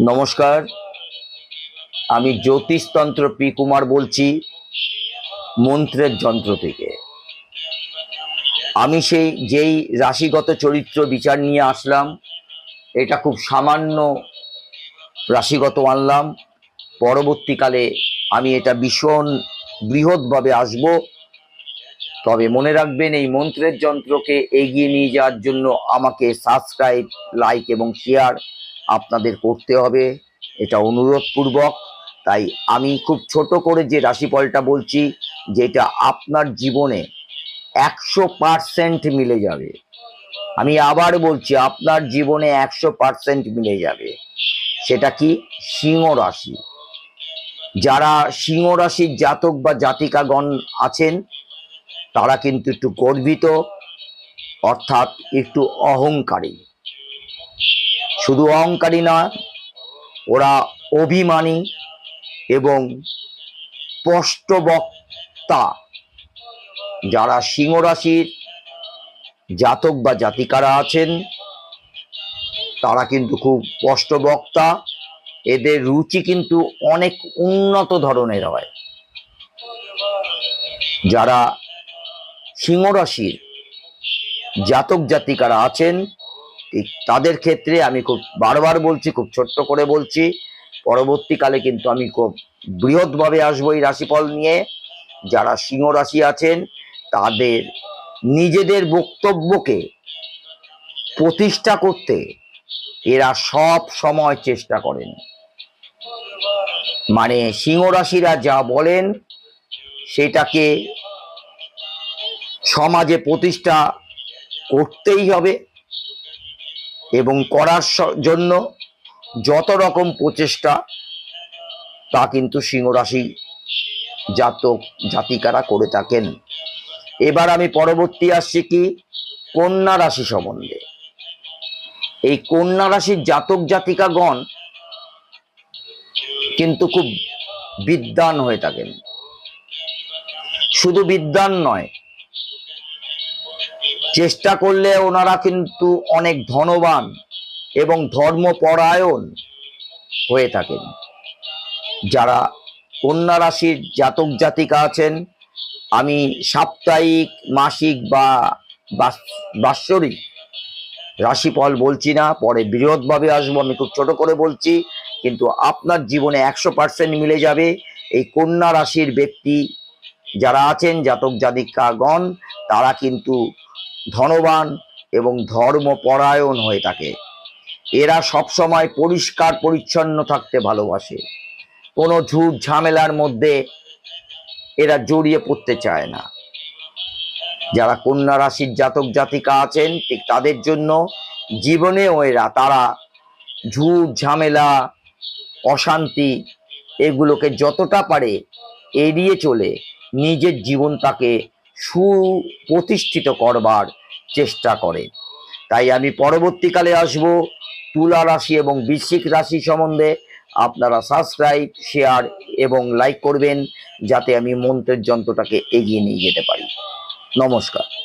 নমস্কার। আমি জ্যোতিষতন্ত্র পি কুমার বলছি, মন্ত্রের যন্ত্র থেকে। আমি সেই যেই রাশিগত চরিত্র বিচার নিয়ে আসলাম, এটা খুব সামান্য রাশিগত আনলাম। পরবর্তীকালে আমি এটা ভীষণ বৃহৎভাবে আসব। তবে মনে রাখবেন, এই মন্ত্রের যন্ত্রকে এগিয়ে নিয়ে যাওয়ার জন্য আমাকে সাবস্ক্রাইব, লাইক এবং শেয়ার আপনাদের করতে হবে। এটা অনুরোধপূর্বক। তাই আমি খুব ছোট করে যে রাশিফলটা বলছি, যেটা আপনার জীবনে একশো পার্সেন্ট মিলে যাবে। আমি আবার বলছি, আপনার জীবনে একশো পার্সেন্ট মিলে যাবে। সেটা কি? সিংহ রাশি। যারা সিংহ রাশির জাতক বা জাতিকাগণ আছেন, তারা কিন্তু একটু গর্বিত, অর্থাৎ একটু অহংকারী। শুধু অহংকারী না ওরা অভিমানী এবং স্পষ্টবক্তা। যারা সিংহ রাশির জাতক বা জাতিকারা আছেন, তারা কিন্তু খুব স্পষ্টবক্তা। এদের রুচি কিন্তু অনেক উন্নত ধরনের হয়। যারা সিংহ রাশির জাতক জাতিকারা আছেন তাদের ক্ষেত্রে আমি খুব বারবার বলছি, খুব ছোট্ট করে বলছি, পরবর্তীকালে কিন্তু আমি খুব বৃহৎভাবে আসব এই রাশিফল নিয়ে। যারা সিংহ রাশি আছেন, তাদের নিজেদের বক্তব্যকে প্রতিষ্ঠা করতে এরা সব সময় চেষ্টা করেন। মানে সিংহ রাশিরা যা বলেন, সেটাকে সমাজে প্রতিষ্ঠা করতেই হবে। এবং করার জন্য যত রকম প্রচেষ্টা, তা কিন্তু সিংহ রাশি জাতক, জাতিকারা করে থাকেন। এবার আমি পরবর্তী আসছি কি? কন্যা রাশি সম্বন্ধে। এই কন্যা রাশির জাতক, জাতিকাগণ কিন্তু খুব বিদ্বান হয়ে থাকেন। শুধু বিদ্বান নয় চেষ্টা করলে ওনারা কিন্তু অনেক ধনবান এবং ধর্মপরায়ণ হয়ে থাকেন। যারা কন্যা রাশির জাতক জাতিকা আছেন, আমি সাপ্তাহিক, মাসিক বা বাৎসরিক রাশিফল বলছি না, পরে বৃহৎভাবে আসব, আমি খুব ছোট করে বলছি, কিন্তু আপনার জীবনে একশো পার্সেন্ট মিলে যাবে। এই কন্যা রাশির ব্যক্তি যারা আছেন, জাতক জাতিকাগণ তারা কিন্তু ধনবান এবং ধর্মপরায়ণ হয়ে থাকে। এরা সবসময় পরিষ্কার, পরিচ্ছন্ন থাকতে ভালোবাসে। কোনো ঝুট ঝামেলার মধ্যে এরা জড়িয়ে পড়তে চায় না। যারা কন্যা রাশির জাতক জাতিকা আছেন, ঠিক তাদের জন্য জীবনেও এরা, তারা ঝুট ঝামেলা, অশান্তি এগুলোকে যতটা পারে এড়িয়ে চলে নিজের জীবনটাকে সুপ্রতিষ্ঠিত করবার চেষ্টা করে। তাই আমি পরবর্তীকালে আসব তুলা রাশি এবং বৃশ্চিক রাশি সম্বন্ধে। আপনারা সাবস্ক্রাইব শেয়ার এবং লাইক করবেন, যাতে আমি মন্ত্রের যন্ত্রটাকে এগিয়ে নিয়ে যেতে পারি। নমস্কার।